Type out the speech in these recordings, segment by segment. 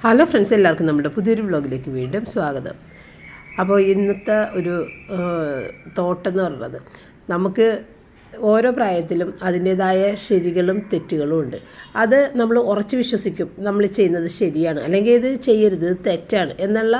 Hello friends എല്ലാവർക്കും നമ്മുടെ പുതിയൊരു വ്ളോഗിലേക്ക് വീണ്ടും സ്വാഗതം. അപ്പോൾ ഇന്നത്തെ ഒരു ആ, തോട്ടം എന്ന് പറയുന്നത് നമുക്ക് ഓരോ പ്രായത്തിലും അതിന്റേതായ ശരികളും തെറ്റുകളും ഉണ്ട്. അത് നമ്മൾ ഉറച്ചു വിശ്വസിക്കും. നമ്മൾ ചെയ്യുന്നത് ശരിയാണ്. അല്ലെങ്കിൽ ഇത് ചെയ്യരുത് തെറ്റാണ് എന്നുള്ള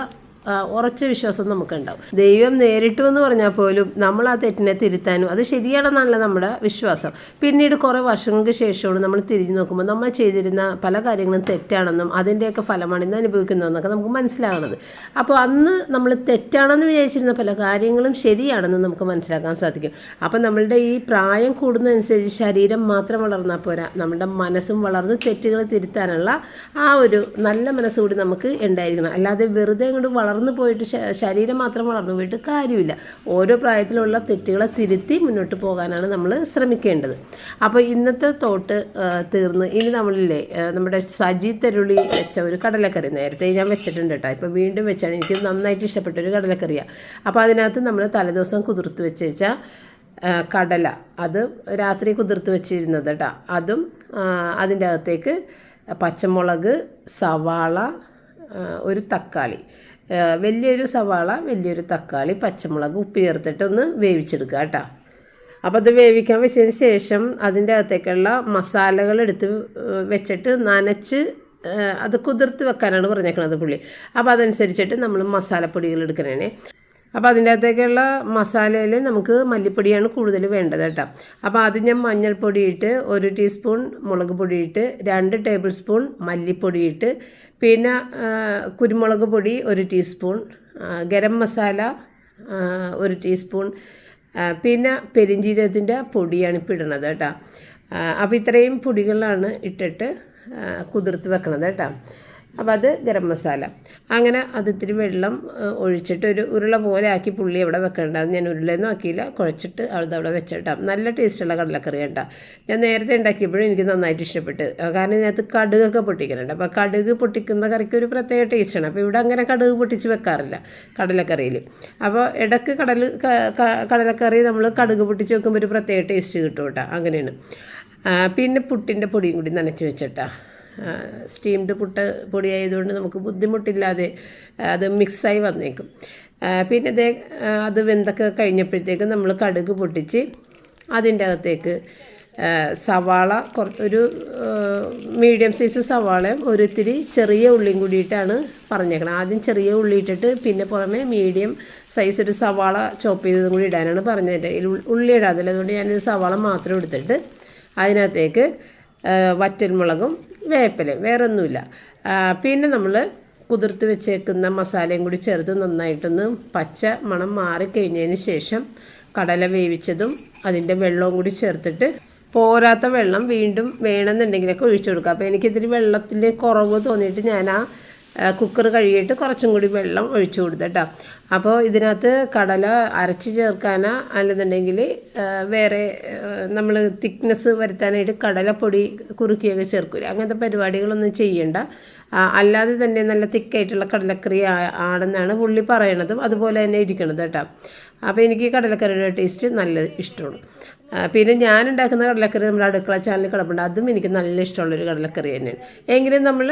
ഉറച്ച വിശ്വാസം നമുക്കുണ്ടാവും. ദൈവം നേരിട്ടു എന്ന് പറഞ്ഞാൽ പോലും നമ്മൾ ആ തെറ്റിനെ തിരുത്താനും അത് ശരിയാണെന്നല്ല നമ്മുടെ വിശ്വാസം. പിന്നീട് കുറേ വർഷങ്ങൾക്ക് ശേഷമാണ് നമ്മൾ തിരിഞ്ഞു നോക്കുമ്പോൾ നമ്മൾ ചെയ്തിരുന്ന പല കാര്യങ്ങളും തെറ്റാണെന്നും അതിന്റെയൊക്കെ ഫലമാണ് ഇന്ന് അനുഭവിക്കുന്നതെന്നൊക്കെ നമുക്ക് മനസ്സിലാകുന്നത്. അപ്പോൾ അന്ന് നമ്മൾ തെറ്റാണെന്ന് വിചാരിച്ചിരുന്ന പല കാര്യങ്ങളും ശരിയാണെന്ന് നമുക്ക് മനസ്സിലാക്കാൻ സാധിക്കും. അപ്പോൾ നമ്മളുടെ ഈ പ്രായം കൂടുന്നതനുസരിച്ച് ശരീരം മാത്രം വളർന്നാൽ പോരാ നമ്മുടെ മനസ്സും വളർന്ന് തെറ്റുകൾ തിരുത്താനുള്ള ആ ഒരു നല്ല മനസ്സുകൂടി നമുക്ക് ഉണ്ടായിരിക്കണം. അല്ലാതെ വെറുതെ അങ്ങോട്ട് വളർന്നു പോയിട്ട് ശരീരം മാത്രം വളർന്നു പോയിട്ട് കാര്യമില്ല. ഓരോ പ്രായത്തിലുള്ള തെറ്റുകളെ തിരുത്തി മുന്നോട്ട് പോകാനാണ് നമ്മൾ ശ്രമിക്കേണ്ടത്. അപ്പോൾ ഇന്നത്തെ തോട്ട് തീർന്ന്. ഇനി നമ്മളില്ലേ നമ്മുടെ സജി തെരുളി വെച്ച ഒരു കടലക്കറി. നേരത്തെ ഞാൻ വെച്ചിട്ടുണ്ട് കേട്ടോ. ഇപ്പോൾ വീണ്ടും വെച്ചാണ്. എനിക്ക് നന്നായിട്ട് ഇഷ്ടപ്പെട്ട ഒരു കടലക്കറിയാണ് അപ്പോൾ അതിനകത്ത് നമ്മൾ തലേദിവസം കുതിർത്ത് വെച്ച് വെച്ചാൽ കടല. അത് രാത്രി കുതിർത്ത് വെച്ചിരുന്നത് കേട്ടോ. അതും അതിന്റെ അകത്തേക്ക് പച്ചമുളക് സവാള ഒരു തക്കാളി. വലിയൊരു സവാള വലിയൊരു തക്കാളി പച്ചമുളക് ഉപ്പ് ചേർത്തിട്ടൊന്ന് വേവിച്ചെടുക്കുക കേട്ടോ. അപ്പോൾ അത് വേവിക്കാൻ വെച്ചതിന് ശേഷം അതിന്റെ അകത്തേക്കുള്ള മസാലകൾ എടുത്ത് വെച്ചിട്ട് നനച്ച് അത് കുതിർത്ത് വെക്കാനാണ് പറഞ്ഞേക്കണത് പുള്ളി. അപ്പോൾ അതനുസരിച്ചിട്ട് നമ്മൾ മസാലപ്പൊടികൾ എടുക്കണേ അപ്പോൾ അതിന്റെ അകത്തേക്കുള്ള മസാലയിൽ നമുക്ക് മല്ലിപ്പൊടിയാണ് കൂടുതൽ വേണ്ടത് കേട്ടോ. അപ്പോൾ അത് ഞാൻ മഞ്ഞൾപ്പൊടി ഇട്ട് ഒരു ടീസ്പൂൺ മുളക് പൊടി ഇട്ട് രണ്ട് ടേബിൾ സ്പൂൺ മല്ലിപ്പൊടി ഇട്ട് പിന്നെ കുരുമുളക് പൊടി ഒരു ടീസ്പൂൺ ഗരം മസാല ഒരു ടീസ്പൂൺ പിന്നെ പെരിഞ്ജീരകത്തിന്റെ പൊടിയാണ് ഇപ്പോൾ ഇടണത് കേട്ടോ. അപ്പോൾ ഇത്രയും പൊടികളാണ് ഇട്ടിട്ട് കുതിർത്ത് വെക്കണത് കേട്ടോ. അപ്പോൾ അത് ഗരം മസാല. അങ്ങനെ അത് ഇത്തിരി വെള്ളം ഒഴിച്ചിട്ട് ഒരു ഉരുള പോലെ ആക്കി പുള്ളി അവിടെ വെക്കേണ്ട. അത് ഞാൻ ഉരുളയൊന്നും ആക്കിയില്ല. കുഴച്ചിട്ട് അത് അവിടെ വെച്ചിട്ടാ. നല്ല ടേസ്റ്റുള്ള കടലക്കറി കേട്ടോ ഞാൻ നേരത്തെ ഉണ്ടാക്കിയപ്പോഴും എനിക്ക് നന്നായിട്ട് ഇഷ്ടപ്പെട്ട്. കാരണം ഇതിനകത്ത് കടുകൊക്കെ പൊട്ടിക്കുന്നുണ്ട് അപ്പോൾ കടുക് പൊട്ടിക്കുന്ന കറിക്ക് ഒരു പ്രത്യേക ടേസ്റ്റാണ് അപ്പോൾ ഇവിടെ അങ്ങനെ കടുക് പൊട്ടിച്ച് വെക്കാറില്ല കടലക്കറിയിൽ. അപ്പോൾ ഇടയ്ക്ക് കടൽ കടലക്കറി നമ്മൾ കടുക് പൊട്ടിച്ച് വെക്കുമ്പോൾ ഒരു പ്രത്യേക ടേസ്റ്റ് കിട്ടും കേട്ടോ അങ്ങനെയാണ്. പിന്നെ പുട്ടിന്റെ പൊടിയും കൂടി നനച്ച് വെച്ചിട്ടാ. സ്റ്റീംഡ് പുട്ട് പൊടിയായതുകൊണ്ട് നമുക്ക് ബുദ്ധിമുട്ടില്ലാതെ അത് മിക്സായി വന്നേക്കും. പിന്നെ അതേ അത് വെന്തൊക്കെ കഴിഞ്ഞപ്പോഴത്തേക്ക് നമ്മൾ കടുക് പൊട്ടിച്ച് അതിന്റെ അകത്തേക്ക് സവാള കുറ- ഒരു മീഡിയം സൈസ് സവാളയും ഒരിത്തിരി ചെറിയ ഉള്ളിയും കൂടിയിട്ടാണ് പറഞ്ഞേക്കണം ആദ്യം ചെറിയ ഉള്ളി ഇട്ടിട്ട് പിന്നെ പുറമെ മീഡിയം സൈസ് ഒരു സവാള ചോപ്പ് ചെയ്തതും കൂടി ഇടാനാണ് പറഞ്ഞത്. ഉള്ളി ഇടാതില്ല. അതുകൊണ്ട് ഞാനൊരു സവാള മാത്രം എടുത്തിട്ട് അതിനകത്തേക്ക് വറ്റൽമുളകും വേപ്പിലയും വേറെ ഒന്നുമില്ല പിന്നെ നമ്മൾ കുതിർത്ത് വെച്ചേക്കുന്ന മസാലയും കൂടി ചേർത്ത് നന്നായിട്ടൊന്ന് പച്ച മണം മാറിക്കഴിഞ്ഞതിന് ശേഷം കടല വേവിച്ചതും അതിന്റെ വെള്ളവും കൂടി ചേർത്തിട്ട് പോരാത്ത വെള്ളം വീണ്ടും വേണമെന്നുണ്ടെങ്കിലൊക്കെ ഒഴിച്ചു കൊടുക്കുക. അപ്പോൾ എനിക്കിതിൽ വെള്ളത്തിന്റെ കുറവ് തോന്നിയിട്ട് ഞാൻ ആ കുക്കർ കഴുകിയിട്ട് കുറച്ചും കൂടി വെള്ളം ഒഴിച്ചു കൊടുത്തു കേട്ടോ. അപ്പോൾ ഇതിനകത്ത് കടല അരച്ച് ചേർക്കാനോ അല്ലെന്നുണ്ടെങ്കിൽ വേറെ നമ്മൾ തിക്നെസ് വരുത്താനായിട്ട് കടലപ്പൊടി കുറുക്കിയൊക്കെ ചേർക്കില്ല അങ്ങനത്തെ പരിപാടികളൊന്നും ചെയ്യണ്ട. അല്ലാതെ തന്നെ നല്ല തിക്കായിട്ടുള്ള കടലക്കറി ആണെന്നാണ് പുള്ളി പറയണതും അതുപോലെ തന്നെ ഇരിക്കണത് കേട്ടോ. അപ്പോൾ എനിക്ക് കടലക്കറിയുടെ ടേസ്റ്റ് നല്ല ഇഷ്ടമാണ്. പിന്നെ ഞാൻ ഉണ്ടാക്കുന്ന കടലക്കറി നമ്മുടെ അടുക്കള ചാനലിൽ കിടപ്പുണ്ട്. അതും എനിക്ക് നല്ല ഇഷ്ടമുള്ളൊരു കടലക്കറി തന്നെയാണ്. എങ്കിലും നമ്മൾ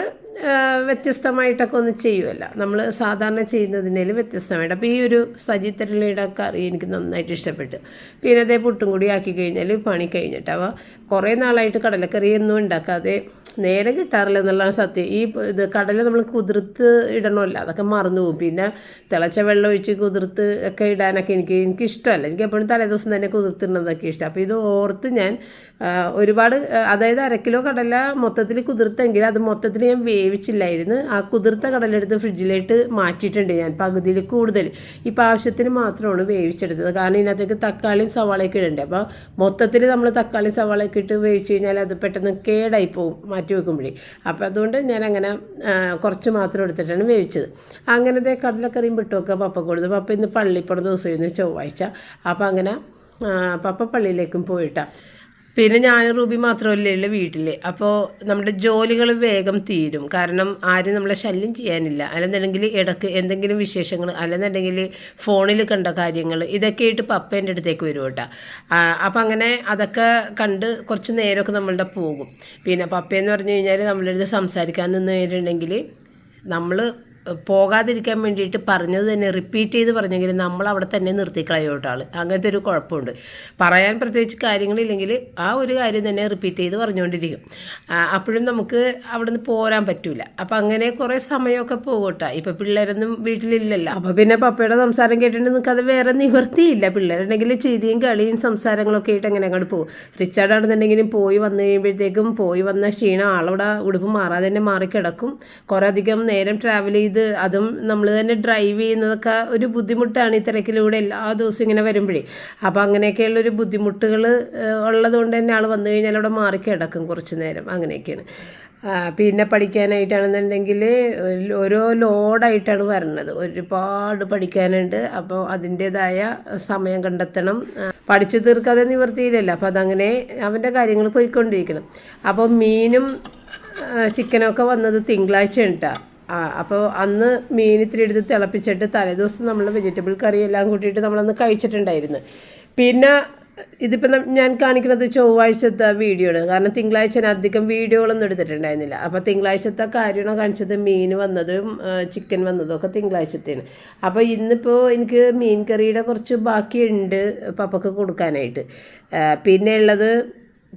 വ്യത്യസ്തമായിട്ടൊക്കെ ഒന്ന് ചെയ്യുമല്ല നമ്മൾ സാധാരണ ചെയ്യുന്നതിനേലും വ്യത്യസ്തമായിട്ട്. അപ്പോൾ ഈ ഒരു സജി തെരളിയുടെ കറി എനിക്ക് നന്നായിട്ട് ഇഷ്ടപ്പെട്ടു. പിന്നെ അതേ പുട്ടും കൂടി ആക്കി കഴിഞ്ഞാൽ പണി കഴിഞ്ഞിട്ട്. അവ കുറേ നാളായിട്ട് കടലക്കറി ഒന്നും ഉണ്ടാക്കാതെ നേരം കിട്ടാറില്ല എന്നുള്ളതാണ് സത്യം. ഈ ഇത് കടല നമ്മൾ കുതിർത്ത് ഇടണമല്ല അതൊക്കെ മറന്നു പോകും. പിന്നെ തിളച്ച വെള്ളം ഒഴിച്ച് കുതിർത്ത് ഒക്കെ ഇടാനൊക്കെ എനിക്ക് എനിക്ക് ഇഷ്ടമല്ല എനിക്ക് എപ്പോഴും തലേദിവസം തന്നെ കുതിർത്തിടുന്നതൊക്കെ ഇഷ്ടം. അപ്പോൾ ഇത് ഓർത്ത് ഞാൻ ഒരുപാട് അതായത് അരക്കിലോ കിലോ കടല മൊത്തത്തിൽ കുതിർത്തെങ്കിൽ അത് മൊത്തത്തിൽ ഞാൻ വേവിച്ചില്ലായിരുന്നു. ആ കുതിർത്ത കടല എടുത്ത് ഫ്രിഡ്ജിലേക്ക് മാറ്റിയിട്ടുണ്ട് ഞാൻ പകുതിയിൽ കൂടുതൽ. ഇപ്പോൾ ആവശ്യത്തിന് മാത്രമാണ് വേവിച്ചെടുത്തത്. കാരണം ഇതിനകത്തേക്ക് തക്കാളിയും സവാളയൊക്കെ ഇടണ്ടേ? അപ്പോൾ മൊത്തത്തിൽ നമ്മൾ തക്കാളി സവാളയൊക്കെ ഇട്ട് വേവിച്ച് കഴിഞ്ഞാൽ അത് പെട്ടെന്ന് കേടായി പോകും മാറ്റി വെക്കുമ്പോഴേ. അപ്പോൾ അതുകൊണ്ട് ഞാൻ അങ്ങനെ കുറച്ച് മാത്രം എടുത്തിട്ടാണ് വേവിച്ചത്. അങ്ങനത്തെ കടലക്കറിയും വിട്ടുമൊക്കെ പപ്പ കൊടുത്തു. പപ്പ ഇന്ന് പള്ളിപ്പുറം ദിവസമായിരുന്നു ചൊവ്വാഴ്ച. അപ്പോൾ അങ്ങനെ പപ്പ പള്ളിയിലേക്കും പോയിട്ടാണ് പിന്നെ ഞാൻ റൂബി മാത്രമല്ലേ ഉള്ളൂ വീട്ടിൽ അപ്പോൾ നമ്മുടെ ജോലികൾ വേഗം തീരും. കാരണം ആരും നമ്മളെ ശല്യം ചെയ്യാനില്ല. അല്ലെന്നുണ്ടെങ്കിൽ ഇടയ്ക്ക് എന്തെങ്കിലും വിശേഷങ്ങൾ അല്ലെന്നുണ്ടെങ്കിൽ ഫോണിൽ കണ്ട കാര്യങ്ങൾ ഇതൊക്കെ ആയിട്ട് പപ്പേന്റെ അടുത്തേക്ക് വരും കേട്ടോ. അപ്പം അങ്ങനെ അതൊക്കെ കണ്ട് കുറച്ച് നേരമൊക്കെ നമ്മളുടെ പോകും. പിന്നെ പപ്പയെന്ന് പറഞ്ഞു കഴിഞ്ഞാൽ നമ്മളടുത്ത് സംസാരിക്കാൻ നിന്ന് കഴിഞ്ഞിട്ടുണ്ടെങ്കിൽ നമ്മൾ പോകാതിരിക്കാൻ വേണ്ടിയിട്ട് പറഞ്ഞത് തന്നെ റിപ്പീറ്റ് ചെയ്ത് പറഞ്ഞെങ്കിൽ നമ്മൾ അവിടെ തന്നെ നിർത്തിക്കളയോട്ട് അങ്ങനത്തെ ഒരു കുഴപ്പമുണ്ട്. പറയാൻ പ്രത്യേകിച്ച് കാര്യങ്ങളില്ലെങ്കിൽ ആ ഒരു കാര്യം തന്നെ റിപ്പീറ്റ് ചെയ്ത് പറഞ്ഞുകൊണ്ടിരിക്കും. അപ്പോഴും നമുക്ക് അവിടെ നിന്ന് പോരാൻ പറ്റൂല. അപ്പം അങ്ങനെ കുറേ സമയമൊക്കെ പോകട്ടെ ഇപ്പം പിള്ളേരൊന്നും വീട്ടിലില്ലല്ലോ. അപ്പോൾ പിന്നെ പപ്പയുടെ സംസാരം കേട്ടിട്ട് നിങ്ങൾക്ക് അത് വേറെ നിവർത്തിയില്ല. പിള്ളേരുണ്ടെങ്കിൽ ചിരിയും കളിയും സംസാരങ്ങളൊക്കെ ആയിട്ട് അങ്ങനെ അങ്ങോട്ട് പോകും. റിച്ചാർഡ് ആണെന്നുണ്ടെങ്കിലും പോയി വന്നു കഴിയുമ്പോഴത്തേക്കും പോയി വന്ന ക്ഷീണം ആളവിടെ ഉടുപ്പ് മാറാതെ തന്നെ മാറിക്കിടക്കും. കുറേ അധികം നേരം ട്രാവൽ ചെയ്ത് അതും നമ്മൾ തന്നെ ഡ്രൈവ് ചെയ്യുന്നതൊക്കെ ഒരു ബുദ്ധിമുട്ടാണ് ഈ തിരക്കിലൂടെ എല്ലാ ദിവസവും ഇങ്ങനെ വരുമ്പോഴേ. അപ്പോൾ അങ്ങനെയൊക്കെയുള്ള ഒരു ബുദ്ധിമുട്ടുകൾ ഉള്ളത് കൊണ്ട് തന്നെ ആൾ വന്നു കഴിഞ്ഞാൽ അവിടെ മാറി കിടക്കും കുറച്ച് നേരം. അങ്ങനെയൊക്കെയാണ്. പിന്നെ പഠിക്കാനായിട്ടാണെന്നുണ്ടെങ്കിൽ ഓരോ ലോഡായിട്ടാണ് വരണത്. ഒരുപാട് പഠിക്കാനുണ്ട്. അപ്പോൾ അതിന്റേതായ സമയം കണ്ടെത്തണം. പഠിച്ച് തീർക്കാതെ നിവർത്തിയില്ലല്ലോ അപ്പോൾ അതങ്ങനെ അവന്റെ കാര്യങ്ങൾ പോയിക്കൊണ്ടിരിക്കണം. അപ്പോൾ മീനും ചിക്കനൊക്കെ വന്നത് തിങ്കളാഴ്ച ഉണ്ടാ അപ്പോൾ അന്ന് മീൻ ഇത്തിരി എടുത്ത് തിളപ്പിച്ചിട്ട് തലേദിവസം നമ്മൾ വെജിറ്റബിൾ കറി എല്ലാം കൂട്ടിയിട്ട് നമ്മളന്ന് കഴിച്ചിട്ടുണ്ടായിരുന്നു. പിന്നെ ഇതിപ്പം ഞാൻ കാണിക്കുന്നത് ചൊവ്വാഴ്ചത്തെ വീഡിയോ ആണ് കാരണം തിങ്കളാഴ്ച ഞാൻ അധികം വീഡിയോകളൊന്നും എടുത്തിട്ടുണ്ടായിരുന്നില്ല. അപ്പോൾ തിങ്കളാഴ്ചത്തെ കാര്യമാണ് കാണിച്ചത്. മീൻ വന്നതും ചിക്കൻ വന്നതും ഒക്കെ തിങ്കളാഴ്ചത്തേന്. അപ്പോൾ ഇന്നിപ്പോൾ എനിക്ക് മീൻ കറിയുടെ കുറച്ച് ബാക്കിയുണ്ട് പപ്പക്ക് കൊടുക്കാനായിട്ട്. പിന്നെ ഉള്ളത്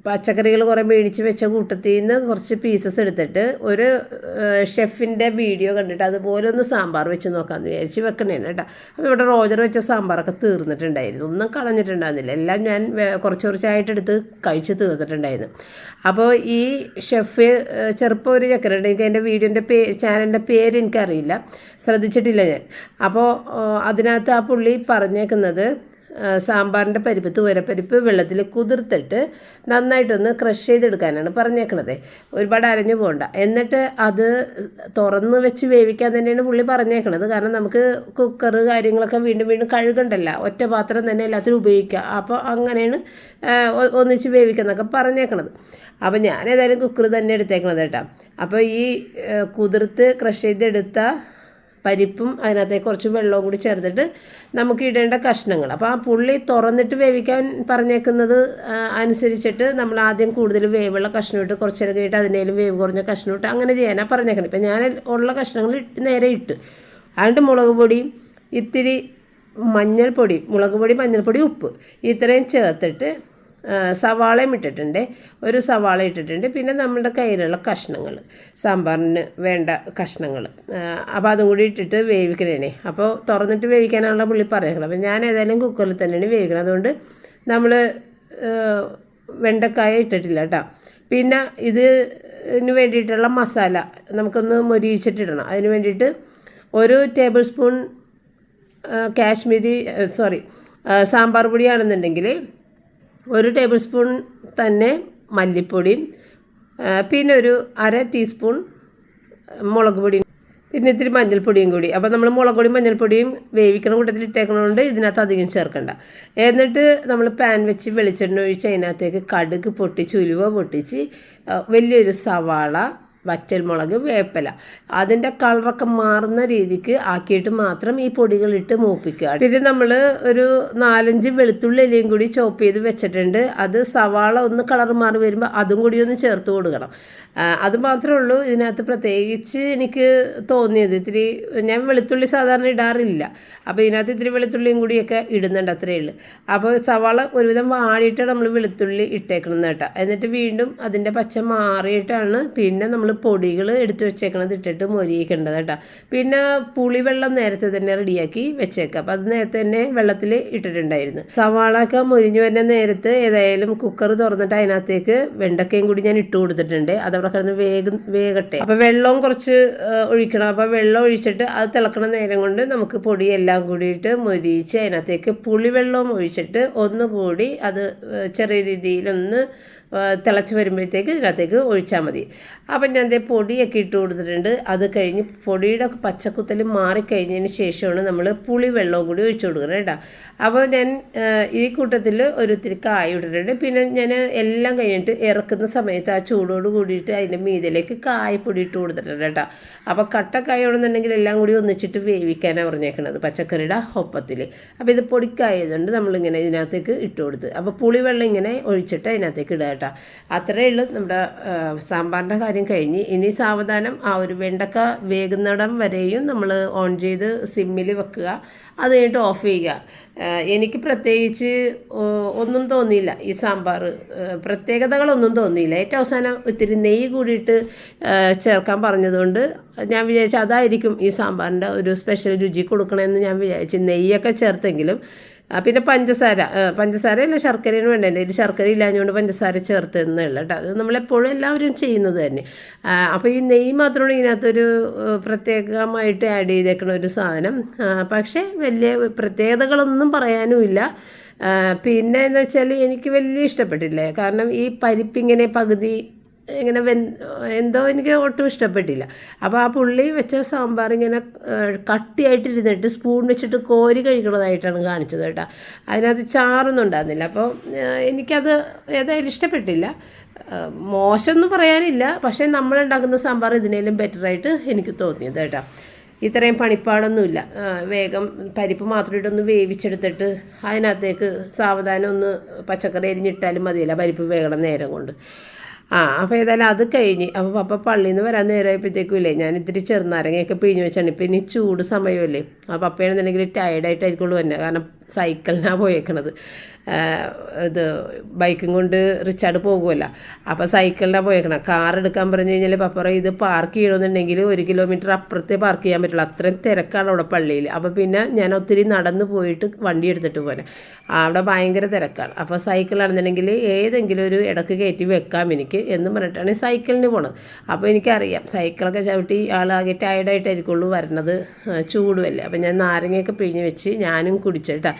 പച്ചക്കറികൾ കുറേ മേടിച്ച് വെച്ച കൂട്ടത്തിൽ നിന്ന് കുറച്ച് പീസസ് എടുത്തിട്ട് ഒരു ഷെഫിന്റെ വീഡിയോ കണ്ടിട്ട് അതുപോലെ ഒന്ന് സാമ്പാർ വെച്ച് നോക്കാമെന്ന് വിചാരിച്ച് വെക്കണേണ് കേട്ടോ. അപ്പോൾ ഇവിടെ റോജർ വെച്ച സാമ്പാറൊക്കെ തീർന്നിട്ടുണ്ടായിരുന്നു. ഒന്നും കളഞ്ഞിട്ടുണ്ടായിരുന്നില്ല. എല്ലാം ഞാൻ കുറച്ച് കുറച്ചായിട്ട് എടുത്ത് കഴിച്ച് തീർന്നിട്ടുണ്ടായിരുന്നു. അപ്പോൾ ഈ ഷെഫ് ചെറുപ്പം ഒരു ചക്കരുണ്ട് എനിക്ക് എന്റെ വീഡിയോന്റെ പേ ചാനലിന്റെ പേര് എനിക്കറിയില്ല. ശ്രദ്ധിച്ചിട്ടില്ല ഞാൻ. അപ്പോൾ അതിനകത്ത് ആ പുള്ളി പറഞ്ഞേക്കുന്നത് സാമ്പാറിന്റെ പരിപ്പ് തുവരപ്പരിപ്പ് വെള്ളത്തിൽ കുതിർത്തിട്ട് നന്നായിട്ടൊന്ന് ക്രഷ് ചെയ്തെടുക്കാനാണ് പറഞ്ഞേക്കണത്. ഒരുപാട് അരഞ്ഞു പോകണ്ട എന്നിട്ട് അത് തുറന്ന് വെച്ച് വേവിക്കാൻ തന്നെയാണ് പുള്ളി പറഞ്ഞേക്കണത്. കാരണം നമുക്ക് കുക്കർ കാര്യങ്ങളൊക്കെ വീണ്ടും വീണ്ടും കഴുകണ്ടല്ല. ഒറ്റ പാത്രം തന്നെ എല്ലാത്തിനും ഉപയോഗിക്കുക അപ്പോൾ അങ്ങനെയാണ് ഒന്നിച്ച് വേവിക്കുന്നൊക്കെ പറഞ്ഞേക്കണത്. അപ്പോൾ ഞാൻ ഏതായാലും കുക്കർ തന്നെ എടുത്തേക്കണത് കേട്ടോ. അപ്പോൾ ഈ കുതിർത്ത് ക്രഷ് ചെയ്തെടുത്ത പരിപ്പും അതിനകത്തേക്ക് കുറച്ച് വെള്ളവും കൂടി ചേർത്തിട്ട് നമുക്ക് ഇടേണ്ട കഷ്ണങ്ങൾ. അപ്പോൾ ആ പുള്ളി തുറന്നിട്ട് വേവിക്കാൻ പറഞ്ഞേക്കുന്നത് അനുസരിച്ചിട്ട് നമ്മൾ ആദ്യം കൂടുതൽ വേവുള്ള കഷ്ണം ഇട്ട് കുറച്ച് നേരം കഴിഞ്ഞിട്ട് അതിനേലും വേവ് കുറഞ്ഞ കഷ്ണം ഇട്ട് അങ്ങനെ ചെയ്യാനാണ് പറഞ്ഞേക്കണം. ഇപ്പം ഞാൻ ഉള്ള കഷ്ണങ്ങൾ നേരെ ഇട്ട്. അതുകൊണ്ട് മുളക് പൊടിയും ഇത്തിരി മഞ്ഞൾപ്പൊടി മുളക് പൊടി മഞ്ഞൾപ്പൊടി ഉപ്പ് ഇത്രയും ചേർത്തിട്ട് സവാളയും ഇട്ടിട്ടുണ്ട്. ഒരു സവാള ഇട്ടിട്ടുണ്ട്. പിന്നെ നമ്മുടെ കയ്യിലുള്ള കഷ്ണങ്ങൾ. സാമ്പാറിന് വേണ്ട കഷ്ണങ്ങൾ. അപ്പോൾ അതും കൂടി ഇട്ടിട്ട് വേവിക്കണേ അപ്പോൾ തുറന്നിട്ട് വേവിക്കാനുള്ള പുള്ളി പറയുന്നത്. അപ്പോൾ ഞാൻ ഏതായാലും കുക്കറിൽ തന്നെയാണ് വേവിക്കണം അതുകൊണ്ട് നമ്മൾ വെണ്ടക്കായ ഇട്ടിട്ടില്ല കേട്ടോ. പിന്നെ ഇതിന് വേണ്ടിയിട്ടുള്ള മസാല നമുക്കൊന്ന് മൊരിയിച്ചിട്ടിടണം. അതിന് വേണ്ടിയിട്ട് ഒരു tablespoon Kashmiri sorry sambar പൊടിയാണെന്നുണ്ടെങ്കിൽ ഒരു ടേബിൾ സ്പൂൺ തന്നെ മല്ലിപ്പൊടിയും പിന്നെ ഒരു അര ടീസ്പൂൺ മുളക് പൊടിയും പിന്നെ ഇത്തിരി മഞ്ഞൾപ്പൊടിയും കൂടി. അപ്പോൾ നമ്മൾ മുളക് പൊടിയും മഞ്ഞൾപ്പൊടിയും വേവിക്കണ കൂട്ടത്തിൽ ഇട്ടേക്കണതുകൊണ്ട് ഇതിനകത്ത് അധികം ചേർക്കണ്ട. എന്നിട്ട് നമ്മൾ പാൻ വെച്ച് വെളിച്ചെണ്ണ ഒഴിച്ച് അതിനകത്തേക്ക് കടുക് പൊട്ടിച്ച് ഉലുവ പൊട്ടിച്ച് വലിയൊരു സവാള വറ്റൽമുളക് വേപ്പില. അതിന്റെ കളറൊക്കെ മാറുന്ന രീതിക്ക് ആക്കിയിട്ട് മാത്രം ഈ പൊടികളിട്ട് മൂപ്പിക്കുക. പിന്നെ നമ്മൾ ഒരു നാലഞ്ച് വെളുത്തുള്ളി ഇലയും കൂടി ചോപ്പ് ചെയ്ത് വെച്ചിട്ടുണ്ട്. അത് സവാള ഒന്ന് കളർ മാറി വരുമ്പോൾ അതും കൂടി ഒന്ന് ചേർത്ത് കൊടുക്കണം. അത് മാത്രമേ ഉള്ളൂ ഇതിനകത്ത് പ്രത്യേകിച്ച് എനിക്ക് തോന്നിയത്. ഇത്തിരി ഞാൻ വെളുത്തുള്ളി സാധാരണ ഇടാറില്ല. അപ്പോൾ ഇതിനകത്ത് ഇത്തിരി വെളുത്തുള്ളിയും കൂടിയൊക്കെ ഇടുന്നുണ്ട് അത്രയേ ഉള്ളൂ. അപ്പോൾ സവാള ഒരുവിധം വാടിയിട്ട് നമ്മൾ വെളുത്തുള്ളി ഇട്ടേക്കണം കേട്ടോ. എന്നിട്ട് വീണ്ടും അതിന്റെ പച്ച മാറിയിട്ടാണ് പിന്നെ നമ്മൾ പൊടികൾ എടുത്ത് വെച്ചേക്കണത് ഇട്ടിട്ട് മൊരിയിക്കേണ്ടത് കേട്ടോ. പിന്നെ പുളിവെള്ളം നേരത്തെ തന്നെ റെഡിയാക്കി വെച്ചേക്കാം. അപ്പം അത് നേരത്തെ തന്നെ വെള്ളത്തിൽ ഇട്ടിട്ടുണ്ടായിരുന്നു. സവാള ഒക്കെ മൊരിഞ്ഞു വരുന്ന നേരത്ത് ഏതായാലും കുക്കർ തുറന്നിട്ട് അതിനകത്തേക്ക് വെണ്ടക്കയും കൂടി ഞാൻ ഇട്ട് കൊടുത്തിട്ടുണ്ട്. അതവിടെ കിടന്ന് വേഗം വേഗട്ടെ അപ്പോൾ വെള്ളവും കുറച്ച് ഒഴിക്കണം. അപ്പോൾ വെള്ളം ഒഴിച്ചിട്ട് അത് തിളക്കണ നേരം കൊണ്ട് നമുക്ക് പൊടി എല്ലാം കൂടിയിട്ട് മൊരിയിച്ച് അതിനകത്തേക്ക് പുളിവെള്ളവും ഒഴിച്ചിട്ട് ഒന്നുകൂടി അത് ചെറിയ രീതിയിലൊന്ന് തിളച്ച് വരുമ്പോഴത്തേക്ക് ഇതിനകത്തേക്ക് ഒഴിച്ചാൽ മതി. അപ്പം ഞാൻ ദേ പൊടിയൊക്കെ ഇട്ട് കൊടുത്തിട്ടുണ്ട്. അത് കഴിഞ്ഞ് പൊടിയുടെ പച്ചക്കുത്തൽ മാറിക്കഴിഞ്ഞതിന് ശേഷമാണ് നമ്മൾ പുളി വെള്ളവും കൂടി ഒഴിച്ചു കൊടുക്കുന്നത് കേട്ടോ. അപ്പോൾ ഞാൻ ഈ കൂട്ടത്തിൽ ഒരു ഇത്തിരി കായ ഇട്ടിട്ടുണ്ട് പിന്നെ ഞാൻ എല്ലാം കഴിഞ്ഞിട്ട് ഇറക്കുന്ന സമയത്ത് ആ ചൂടോട് കൂടിയിട്ട് അതിന്റെ മീതിലേക്ക് കായപ്പൊടി ഇട്ട് കൊടുത്തിട്ടുണ്ട് കേട്ടോ. അപ്പോൾ കട്ടക്കായാണെന്നുണ്ടെങ്കിൽ എല്ലാം കൂടി ഒന്നിച്ചിട്ട് വേവിക്കാനാണ് പറഞ്ഞേക്കണത് പച്ചക്കറിയുടെ ഒപ്പത്തിൽ. അപ്പോൾ ഇത് പൊടിക്കായതുകൊണ്ട് നമ്മളിങ്ങനെ ഇതിനകത്തേക്ക് ഇട്ട് കൊടുത്ത്. അപ്പോൾ പുളി വെള്ളം ഇങ്ങനെ ഒഴിച്ചിട്ട് അതിനകത്തേക്ക് ഇടുക കേട്ടോ. അത്രയേ ഉള്ളൂ നമ്മുടെ സാമ്പാറിന്റെ കാര്യം കഴിഞ്ഞ്. ഇനി സാവധാനം ആ ഒരു വെണ്ടക്ക വേകുന്നിടം വരെയും നമ്മൾ ഓൺ ചെയ്ത് സിമ്മിൽ വെക്കുക. അത് കഴിഞ്ഞിട്ട് ഓഫ് ചെയ്യുക. എനിക്ക് പ്രത്യേകിച്ച് ഒന്നും തോന്നിയില്ല ഈ സാമ്പാർ പ്രത്യേകതകളൊന്നും തോന്നിയില്ല. ഏറ്റവും അവസാനം ഇത്തിരി നെയ്യ് കൂടിയിട്ട് ചേർക്കാൻ പറഞ്ഞതുകൊണ്ട് ഞാൻ വിചാരിച്ചു അതായിരിക്കും ഈ സാമ്പാറിന്റെ ഒരു സ്പെഷ്യൽ രുചി കൊടുക്കണമെന്ന് ഞാൻ വിചാരിച്ചു. നെയ്യൊക്കെ ചേർത്തെങ്കിലും പിന്നെ പഞ്ചസാര പഞ്ചസാര അല്ല ശർക്കരയാണ് വേണ്ടത്. ഇത് ശർക്കര ഇല്ലാഞ്ഞുകൊണ്ട് പഞ്ചസാര ചേർത്തെന്നുള്ള കേട്ടോ. അത് നമ്മളെപ്പോഴും എല്ലാവരും ചെയ്യുന്നത് തന്നെ. അപ്പോൾ ഈ നെയ്യ് മാത്രമാണ് ഇതിനകത്തൊരു പ്രത്യേകമായിട്ട് ആഡ് ചെയ്തേക്കുന്ന ഒരു സാധനം. പക്ഷേ വലിയ പ്രത്യേകതകളൊന്നും പറയാനുമില്ല. പിന്നെ എന്ന് വെച്ചാൽ എനിക്ക് വലിയ ഇഷ്ടപ്പെട്ടില്ലേ കാരണം ഈ പരിപ്പിങ്ങനെ പകുതി ഇങ്ങനെ വെ എന്തോ എനിക്ക് ഒട്ടും ഇഷ്ടപ്പെട്ടില്ല. അപ്പോൾ ആ പുള്ളി വെച്ച സാമ്പാർ ഇങ്ങനെ കട്ടിയായിട്ടിരുന്നിട്ട് സ്പൂൺ വെച്ചിട്ട് കോരി കഴിക്കണതായിട്ടാണ് കാണിച്ചത് കേട്ടോ. അതിനകത്ത് ചാറൊന്നും ഉണ്ടായിരുന്നില്ല. അപ്പോൾ എനിക്കത് ഏതായാലും ഇഷ്ടപ്പെട്ടില്ല. മോശമൊന്നും പറയാനില്ല. പക്ഷേ നമ്മളുണ്ടാക്കുന്ന സാമ്പാർ ഇതിനേലും ബെറ്ററായിട്ട് എനിക്ക് തോന്നിയത് കേട്ടോ. ഇത്രയും പണിപ്പാടൊന്നുമില്ല. വേഗം പരിപ്പ് മാത്രം ഇട്ടൊന്ന് വേവിച്ചെടുത്തിട്ട് അതിനകത്തേക്ക് സാവധാനം ഒന്ന് പച്ചക്കറി അരിഞ്ഞിട്ടാലും മതിയല്ല പരിപ്പ് വേഗണം നേരം കൊണ്ട്. ആ അപ്പോൾ ഏതായാലും അത് കഴിഞ്ഞ്. അപ്പോൾ പപ്പ പള്ളിയിൽ നിന്ന് വരാൻ നേരമായപ്പോഴത്തേക്കും ഇല്ലേ ഞാൻ ഇത്തിരി ചെറുനാരങ്ങയൊക്കെ പിഴിഞ്ഞ് വെച്ചാണ്. ഇപ്പം ഇനി ചൂട് സമയമല്ലേ. ആ പപ്പയാണെന്നുണ്ടെങ്കിൽ ടയർഡായിട്ടായിരിക്കുള്ളൂ തന്നെ കാരണം സൈക്കിളിനാണ് പോയേക്കണത്. ഇത് ബൈക്കും കൊണ്ട് റിച്ചാർഡ് പോകുമല്ല അപ്പോൾ സൈക്കിളിനാണ് പോയേക്കണം. കാർ എടുക്കാൻ പറഞ്ഞു കഴിഞ്ഞാൽ പപ്പറ ഇത് പാർക്ക് ചെയ്യണമെന്നുണ്ടെങ്കിൽ ഒരു കിലോമീറ്റർ അപ്പുറത്തെ പാർക്ക് ചെയ്യാൻ പറ്റുള്ളൂ. അത്രയും തിരക്കാണ് അവിടെ പള്ളിയിൽ അപ്പോൾ പിന്നെ ഞാൻ ഒത്തിരി നടന്ന് പോയിട്ട് വണ്ടി എടുത്തിട്ട് പോരെ അവിടെ ഭയങ്കര തിരക്കാണ്. അപ്പോൾ സൈക്കിളാണെന്നുണ്ടെങ്കിൽ ഏതെങ്കിലും ഒരു ഇടയ്ക്ക് കയറ്റി വെക്കാം എനിക്ക് എന്ന് പറഞ്ഞിട്ടാണ് സൈക്കിളിന് പോണത്. അപ്പോൾ എനിക്കറിയാം സൈക്കിളൊക്കെ ചവിട്ടി ആളാകെ ടയർഡായിട്ടായിരിക്കുള്ളൂ വരണത് ചൂടുമല്ലേ അപ്പോൾ ഞാൻ നാരങ്ങയൊക്കെ പിഴിഞ്ഞ് വെച്ച് ഞാനും കുടിച്ചേട്ടാ.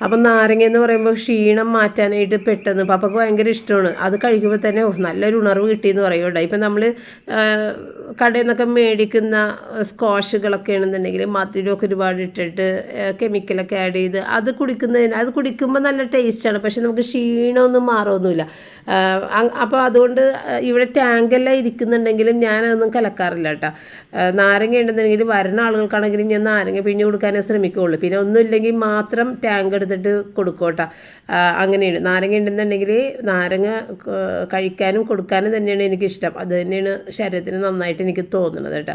അപ്പം നാരങ്ങ എന്ന് പറയുമ്പോൾ ക്ഷീണം മാറ്റാനായിട്ട് പെട്ടെന്ന് പപ്പക്ക് ഭയങ്കര ഇഷ്ടമാണ് അത് കഴിക്കുമ്പോൾ തന്നെ നല്ലൊരു ഉണർവ് കിട്ടിയെന്ന് പറയുമല്ലോ ഇപ്പം നമ്മൾ കടയിൽ നിന്നൊക്കെ മേടിക്കുന്ന സ്കോഷുകളൊക്കെ ആണെന്നുണ്ടെങ്കിൽ മധുരമൊക്കെ ഒരുപാട് ഇട്ടിട്ട് കെമിക്കലൊക്കെ ആഡ് ചെയ്ത് അത് കുടിക്കുന്നതിന് അത് കുടിക്കുമ്പോൾ നല്ല ടേസ്റ്റാണ് പക്ഷെ നമുക്ക് ക്ഷീണമൊന്നും മാറുമൊന്നുമില്ല അപ്പോൾ അതുകൊണ്ട് ഇവിടെ ടാങ്കെല്ലാം ഇരിക്കുന്നുണ്ടെങ്കിലും ഞാനതൊന്നും കലക്കാറില്ല കേട്ടോ. നാരങ്ങ ഉണ്ടെന്നുണ്ടെങ്കിൽ വരുന്ന ആളുകൾക്കാണെങ്കിലും ഞാൻ നാരങ്ങ പിഴിഞ്ഞ് കൊടുക്കാനേ ശ്രമിക്കുകയുള്ളൂ പിന്നെ ഒന്നുമില്ലെങ്കിൽ മാത്രം ടാങ്ക് എടുത്തിട്ട് കൊടുക്കോട്ടാ. അങ്ങനെ അങ്ങനെയാണ്. നാരങ്ങ ഉണ്ടെന്നുണ്ടെങ്കിൽ നാരങ്ങ കഴിക്കാനും കൊടുക്കാനും തന്നെയാണ് എനിക്കിഷ്ടം. അത് തന്നെയാണ് ശരീരത്തിന് നന്നായിട്ട് എനിക്ക് തോന്നുന്നത് കേട്ടോ.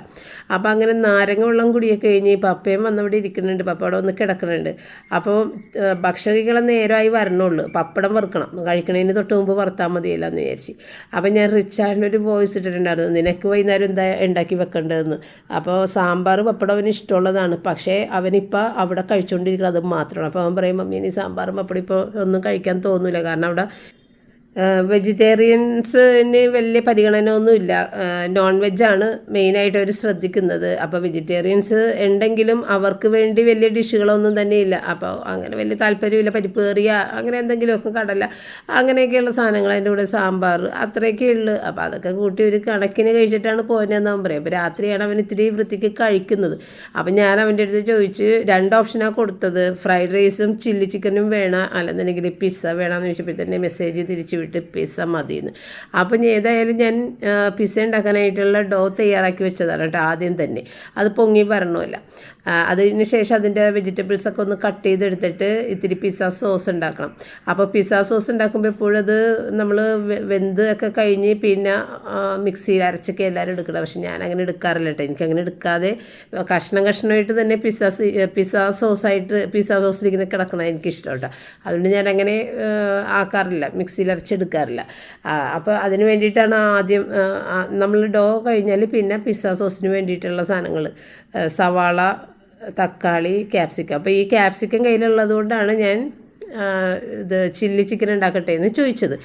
അപ്പോൾ അങ്ങനെ നാരങ്ങ വെള്ളം കുടിയൊക്കെ കഴിഞ്ഞ് പപ്പയും വന്നവിടെ ഇരിക്കുന്നുണ്ട്. പപ്പ അവിടെ ഒന്ന് കിടക്കുന്നുണ്ട് അപ്പോൾ ഭക്ഷണം കഴിക്കണം നേരമായി വരണുള്ളൂ. പപ്പടം വറുക്കണം. കഴിക്കണതിന് തൊട്ട് മുമ്പ് വറുത്താൽ മതിയല്ലോ എന്ന് വിചാരിച്ച്. അപ്പം ഞാൻ റിച്ചാറിന്റെ ഒരു വോയിസ് ഇട്ടിട്ടുണ്ടായിരുന്നു. നിനക്ക് വൈകുന്നേരം എന്താ ഉണ്ടാക്കി വെക്കേണ്ടതെന്ന്. അപ്പോൾ സാമ്പാർ പപ്പടം അവന് ഇഷ്ടമുള്ളതാണ്. പക്ഷേ അവനിപ്പോൾ അവിടെ കഴിച്ചുകൊണ്ടിരിക്കുന്നത് മാത്രമാണ്. അപ്പോൾ അവൻ പറയും ഇനി സാമ്പാറും പപ്പടി ഇപ്പോൾ ഒന്നും കഴിക്കാൻ തോന്നില്ല കാരണം അവിടെ വെജിറ്റേറിയൻസിന് വലിയ പരിഗണന ഒന്നുമില്ല നോൺ വെജാണ് മെയിനായിട്ട് അവർ ശ്രദ്ധിക്കുന്നത്. അപ്പോൾ വെജിറ്റേറിയൻസ് ഉണ്ടെങ്കിലും അവർക്ക് വേണ്ടി വലിയ ഡിഷുകളൊന്നും തന്നെ ഇല്ല. അപ്പോൾ അങ്ങനെ വലിയ താല്പര്യമില്ല പരിപ്പ് കറിയ അങ്ങനെ എന്തെങ്കിലുമൊക്കെ കടല അങ്ങനെയൊക്കെയുള്ള സാധനങ്ങൾ അതിന്റെ കൂടെ സാമ്പാർ അത്രയൊക്കെ ഉള്ളു. അപ്പോൾ അതൊക്കെ കൂട്ടി ഒരു കണക്കിന് കഴിച്ചിട്ടാണ് പോകുന്നതെന്ന് പറയും. അപ്പോൾ രാത്രിയാണ് അവൻ ഇത്തിരി വൃത്തിക്ക് കഴിക്കുന്നത്. അപ്പോൾ ഞാൻ അവന്റെ അടുത്ത് ചോദിച്ച് രണ്ട് ഓപ്ഷനാണ് കൊടുത്തത്. ഫ്രൈഡ് റൈസും ചില്ലി ചിക്കനും വേണം അല്ലെന്നുണ്ടെങ്കിൽ പിസ്സ വേണമെന്ന് ചോദിച്ചപ്പോൾ തന്നെ മെസ്സേജ് തിരിച്ചു വിട്ട് പിസ്സ മതിയെന്ന്. അപ്പം ഏതായാലും ഞാൻ പിസ്സ ഉണ്ടാക്കാനായിട്ടുള്ള ഡോ തയ്യാറാക്കി വെച്ചതാണ് കേട്ടോ ആദ്യം തന്നെ. അത് പൊങ്ങി വരണമല്ല. അതിന് ശേഷം അതിന്റെ വെജിറ്റബിൾസ് ഒക്കെ ഒന്ന് കട്ട് ചെയ്തെടുത്തിട്ട് ഇത്തിരി പിസ്സ സോസ് ഉണ്ടാക്കണം. അപ്പോൾ പിസ്സ സോസ് ഉണ്ടാക്കുമ്പോൾ എപ്പോഴും അത് നമ്മൾ വെന്ത് ഒക്കെ കഴിഞ്ഞ് പിന്നെ മിക്സിയിൽ അരച്ചൊക്കെ എല്ലാവരും എടുക്കണം. പക്ഷെ ഞാൻ അങ്ങനെ എടുക്കാറില്ല കേട്ടോ. എനിക്കങ്ങനെ എടുക്കാതെ കഷ്ണം കഷ്ണമായിട്ട് തന്നെ പിസ്സ പിസ്സ സോസായിട്ട് പിസ്സ സോസിൽ ഇങ്ങനെ കിടക്കണം എനിക്കിഷ്ടം കേട്ടോ. അതുകൊണ്ട് ഞാൻ അങ്ങനെ ആക്കാറില്ല. മിക്സിയിൽ അരച്ചെടുക്കാറില്ല അപ്പോൾ അതിന് വേണ്ടിയിട്ടാണ് ആദ്യം നമ്മൾ ഡോ കഴിഞ്ഞാൽ പിന്നെ പിസ്സ സോസിന് വേണ്ടിയിട്ടുള്ള സാധനങ്ങൾ സവാള തക്കാളി ക്യാപ്സിക്കം. അപ്പോൾ ഈ ക്യാപ്സിക്കം കയ്യിലുള്ളത് കൊണ്ടാണ് ഞാൻ ഇത് ചില്ലി ചിക്കൻ ഉണ്ടാക്കട്ടെ എന്ന് ചോദിച്ചത്.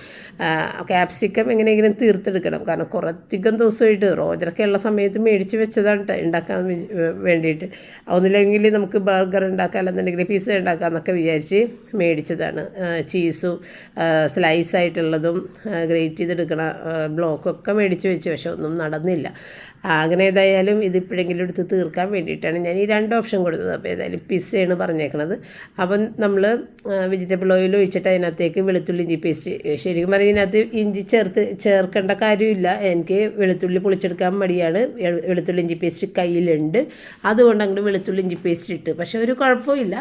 ക്യാപ്സിക്കം എങ്ങനെയെങ്കിലും തീർത്തെടുക്കണം. കാരണം കുറച്ചധികം ദിവസമായിട്ട് റോജറൊക്കെ ഉള്ള സമയത്ത് മേടിച്ച് വെച്ചതാണ് ഉണ്ടാക്കാൻ വേണ്ടിയിട്ട്. ഒന്നില്ലെങ്കിൽ നമുക്ക് ബർഗർ ഉണ്ടാക്കാം അല്ലെന്നുണ്ടെങ്കിൽ പിസ്സ ഉണ്ടാക്കാം എന്നൊക്കെ വിചാരിച്ച് മേടിച്ചതാണ്. ചീസും സ്ലൈസ് ആയിട്ടുള്ളതും ഗ്രേറ്റ് ചെയ്തെടുക്കണ ബ്ലോക്കൊക്കെ മേടിച്ച് വെച്ച് പക്ഷെ ഒന്നും നടന്നില്ല. അങ്ങനെ ഏതായാലും ഇതിപ്പോഴെങ്കിലും എടുത്ത് തീർക്കാൻ വേണ്ടിയിട്ടാണ് ഞാൻ ഈ രണ്ട് ഓപ്ഷൻ കൊടുത്തത്. അപ്പോൾ ഏതായാലും പിസ്സയാണ് പറഞ്ഞേക്കണത്. അപ്പം നമ്മൾ വെജിറ്റബിൾ ഓയിൽ ഒഴിച്ചിട്ട് അതിനകത്തേക്ക് വെളുത്തുള്ളി ഇഞ്ചി പേസ്റ്റ് ശരിക്കും പറഞ്ഞാൽ ഇതിനകത്ത് ഇഞ്ചി ചേർത്ത് ചേർക്കേണ്ട കാര്യമില്ല. എനിക്ക് വെളുത്തുള്ളി പൊളിച്ചെടുക്കാൻ മടിയാണ്. വെളുത്തുള്ളി ഇഞ്ചി പേസ്റ്റ് കയ്യിലുണ്ട്. അതുകൊണ്ട് അങ്ങോട്ട് വെളുത്തുള്ളി ഇഞ്ചി പേസ്റ്റ് ഇട്ട്. പക്ഷേ ഒരു കുഴപ്പമില്ല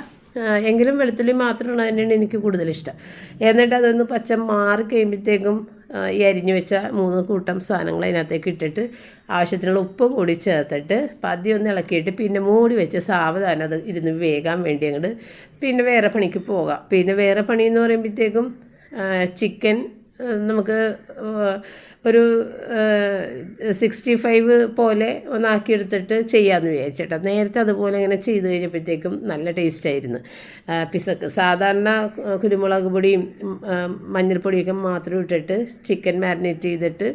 എങ്കിലും വെളുത്തുള്ളി മാത്രമാണ് തന്നെയാണ് എനിക്ക് കൂടുതലിഷ്ടം എന്നിട്ട് അതൊന്ന് പച്ച മാറി കഴിയുമ്പോഴത്തേക്കും ഈ അരിഞ്ഞു വെച്ച മൂന്ന് കൂട്ടം സാധനങ്ങൾ അതിനകത്തേക്ക് ഇട്ടിട്ട് ആവശ്യത്തിനുള്ള ഉപ്പും കൂടി ചേർത്തിട്ട് പതി ഒന്ന് ഇളക്കിയിട്ട് പിന്നെ മൂടി വെച്ച് സാവധാനം അത് ഇരുന്ന് വേകാൻ വേണ്ടി അങ്ങോട്ട് പിന്നെ വേറെ പണിക്ക് പോകാം. പിന്നെ വേറെ പണി എന്ന് പറയുമ്പോഴത്തേക്കും ചിക്കൻ നമുക്ക് ഒരു സിക്സ്റ്റി ഫൈവ് പോലെ ഒന്നാക്കിയെടുത്തിട്ട് ചെയ്യാമെന്ന് വിചാരിച്ചിട്ട്. നേരത്തെ അതുപോലെ ഇങ്ങനെ ചെയ്ത് കഴിഞ്ഞപ്പോഴത്തേക്കും നല്ല ടേസ്റ്റായിരുന്നു. പിസക്ക് സാധാരണ കുരുമുളക് പൊടിയും മഞ്ഞൾപ്പൊടിയൊക്കെ മാത്രം ഇട്ടിട്ട് ചിക്കൻ മാരിനേറ്റ് ചെയ്തിട്ട്